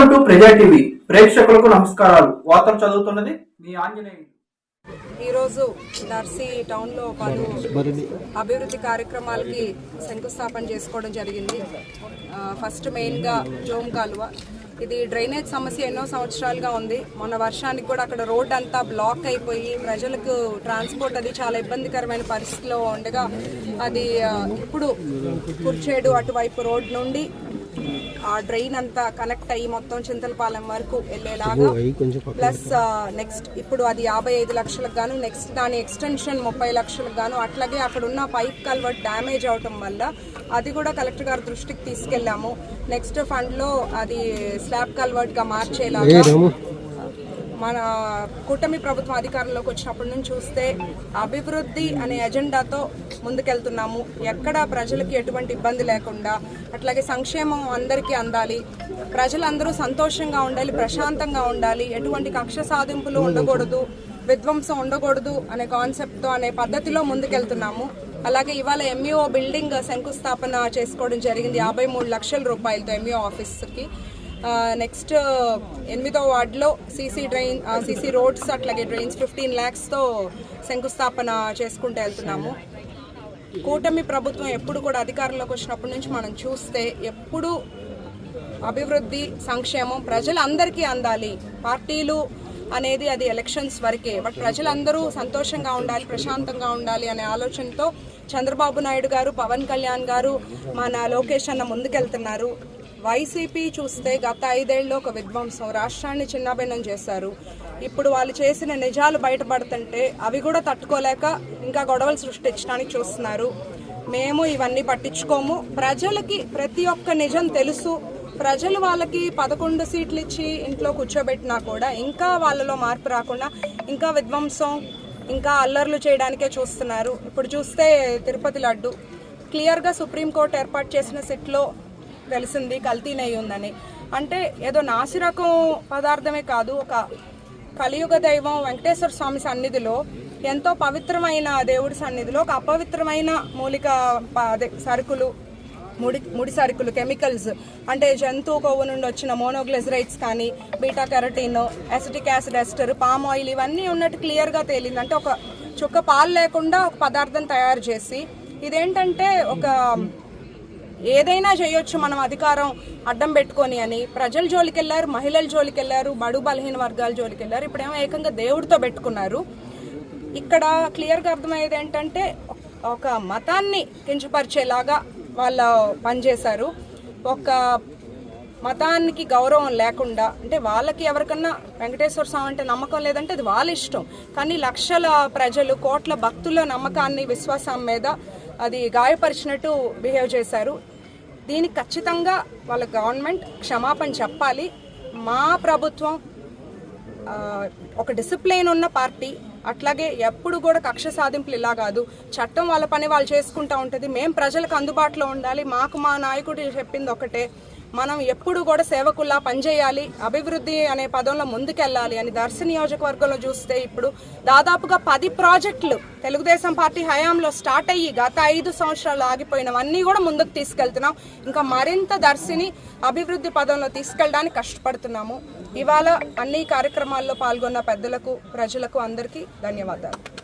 Welcome to ప్రజా TV ప్రేక్షకులకు నమస్కారాలు. వార్తలు చదువుతున్నది మీ ఆంజనేయులు. ఈరోజు నర్సీ టౌన్లో పలు అభివృద్ధి కార్యక్రమాలకి శంకుస్థాపన చేసుకోవడం జరిగింది. ఫస్ట్ మెయిన్గా జోమ్ కాలువ. ఇది డ్రైనేజ్ సమస్య ఎన్నో సంవత్సరాలుగా ఉంది. మొన్న వర్షానికి కూడా అక్కడ రోడ్ అంతా బ్లాక్ అయిపోయి ప్రజలకు ట్రాన్స్పోర్ట్ అది చాలా ఇబ్బందికరమైన పరిస్థితిలో ఉండగా అది ఇప్పుడు కుర్చేడు అటువైపు రోడ్ నుండి ఆ డ్రైన్ అంతా కనెక్ట్ అయ్యి మొత్తం చింతలపాలెం వరకు వెళ్ళేలాగా. ప్లస్ నెక్స్ట్ ఇప్పుడు అది యాభై ఐదు లక్షలకు గాను నెక్స్ట్ దాని ఎక్స్టెన్షన్ ముప్పై లక్షలకు గాను అట్లాగే అక్కడ ఉన్న పైప్ కల్వర్ట్ డ్యామేజ్ అవటం వల్ల అది కూడా కలెక్టర్ గారి దృష్టికి తీసుకెళ్ళాము. నెక్స్ట్ ఫండ్లో అది స్లాబ్ కల్వర్ట్గా మార్చేలాగా. మన కూటమి ప్రభుత్వం అధికారంలోకి వచ్చినప్పటి నుంచి చూస్తే అభివృద్ధి అనే ఎజెండాతో ముందుకెళ్తున్నాము. ఎక్కడ ప్రజలకి ఎటువంటి ఇబ్బంది లేకుండా అట్లాగే సంక్షేమం అందరికీ అందాలి. ప్రజలందరూ సంతోషంగా ఉండాలి ప్రశాంతంగా ఉండాలి. ఎటువంటి కక్ష సాధింపులు ఉండకూడదు విధ్వంసం ఉండకూడదు అనే కాన్సెప్ట్తో అనే పద్ధతిలో ముందుకెళ్తున్నాము. అలాగే ఇవాళ ఎంఈఓ బిల్డింగ్ శంకుస్థాపన చేసుకోవడం జరిగింది. యాభై మూడు లక్షల రూపాయలతో ఎంఈఓ ఆఫీస్కి నెక్స్ట్ ఎనిమిదో వార్డులో సీసీ డ్రైన్ సీసీ రోడ్స్ అట్లాగే డ్రైన్స్ ఫిఫ్టీన్ ల్యాక్స్తో శంకుస్థాపన చేసుకుంటూ వెళ్తున్నాము. కూటమి ప్రభుత్వం ఎప్పుడు కూడా అధికారంలోకి వచ్చినప్పటి నుంచి మనం చూస్తే ఎప్పుడు అభివృద్ధి సంక్షేమం ప్రజలందరికీ అందాలి. పార్టీలు అనేది అది ఎలక్షన్స్ వరకే. బట్ ప్రజలందరూ సంతోషంగా ఉండాలి ప్రశాంతంగా ఉండాలి అనే ఆలోచనతో చంద్రబాబు నాయుడు గారు పవన్ కళ్యాణ్ గారు మన లోకేష్ అన్న ముందుకెళ్తున్నారు. వైసీపీ చూస్తే గత ఐదేళ్ళు ఒక విధ్వంసం. రాష్ట్రాన్ని చిన్నాభిన్నం చేశారు. ఇప్పుడు వాళ్ళు చేసిన నిజాలు బయటపడుతుంటే అవి కూడా తట్టుకోలేక ఇంకా గొడవలు సృష్టించడానికి చూస్తున్నారు. మేము ఇవన్నీ పట్టించుకోము. ప్రజలకి ప్రతి ఒక్క నిజం తెలుసు. ప్రజలు వాళ్ళకి పదకొండు సీట్లు ఇచ్చి ఇంట్లో కూర్చోబెట్టినా కూడా ఇంకా వాళ్ళలో మార్పు రాకుండా ఇంకా విధ్వంసం ఇంకా అల్లర్లు చేయడానికే చూస్తున్నారు. ఇప్పుడు చూస్తే తిరుపతి లడ్డు. క్లియర్గా సుప్రీంకోర్టు ఏర్పాటు చేసిన సిట్లో తెలిసింది కల్తీ నెయ్యి ఉందని. అంటే ఏదో నాసిరకం పదార్థమే కాదు ఒక కలియుగ దైవం వెంకటేశ్వర స్వామి సన్నిధిలో ఎంతో పవిత్రమైన దేవుడి సన్నిధిలో ఒక అపవిత్రమైన మూలిక ప- అదే సరుకులు ముడి ముడి సరుకులు కెమికల్స్. అంటే జంతువు కొవ్వు నుండి వచ్చిన మోనోగ్లెజరైట్స్ కానీ beta carotene acetic acid ester palm oil ఇవన్నీ ఉన్నట్టు క్లియర్గా తేలింది. అంటే ఒక చుక్క పాలు లేకుండా ఒక పదార్థం తయారు చేసి ఇదేంటంటే ఒక ఏదైనా చేయొచ్చు మనం అధికారం అడ్డం పెట్టుకొని అని. ప్రజల జోలికి వెళ్ళారు మహిళల జోలికి వెళ్ళారు బడు బలహీన వర్గాల జోలికి వెళ్ళారు ఇప్పుడేమో ఏకంగా దేవుడితో పెట్టుకున్నారు. ఇక్కడ క్లియర్గా అర్థమయ్యేది ఏంటంటే ఒక మతాన్ని కించపరిచేలాగా వాళ్ళు పనిచేశారు. ఒక మతానికి గౌరవం లేకుండా అంటే వాళ్ళకి ఎవరికన్నా వెంకటేశ్వర స్వామి అంటే నమ్మకం లేదంటే అది వాళ్ళ ఇష్టం. కానీ లక్షల ప్రజలు కోట్ల భక్తుల నమ్మకాన్ని విశ్వాసం మీద అది గాయపరిచినట్టు బిహేవ్ చేశారు. దీనికి ఖచ్చితంగా వాళ్ళ గవర్నమెంట్ క్షమాపణ చెప్పాలి. మా ప్రభుత్వం ఒక డిసిప్లిన్ ఉన్న పార్టీ అట్లాగే ఎప్పుడు కూడా కక్ష సాధింపులు ఇలా కాదు. చట్టం వాళ్ళ పని వాళ్ళు చేసుకుంటా ఉంటుంది. మేము ప్రజలకు అందుబాటులో ఉండాలి. మాకు మా నాయకుడు చెప్పింది ఒకటే. మనం ఎప్పుడు కూడా సేవకుల్లా పనిచేయాలి అభివృద్ధి అనే పదంలో ముందుకెళ్ళాలి అని దర్శి నియోజకవర్గంలో చూస్తే ఇప్పుడు దాదాపుగా పది ప్రాజెక్టులు తెలుగుదేశం పార్టీ హయాంలో స్టార్ట్ అయ్యి గత ఐదు సంవత్సరాలు ఆగిపోయినవన్నీ కూడా ముందుకు తీసుకెళ్తున్నాం. ఇంకా మరింత దర్శిని అభివృద్ధి పదంలో తీసుకెళ్ళడానికి కష్టపడుతున్నాము. ఇవాళ అన్ని కార్యక్రమాల్లో పాల్గొన్న పెద్దలకు ప్రజలకు అందరికీ ధన్యవాదాలు.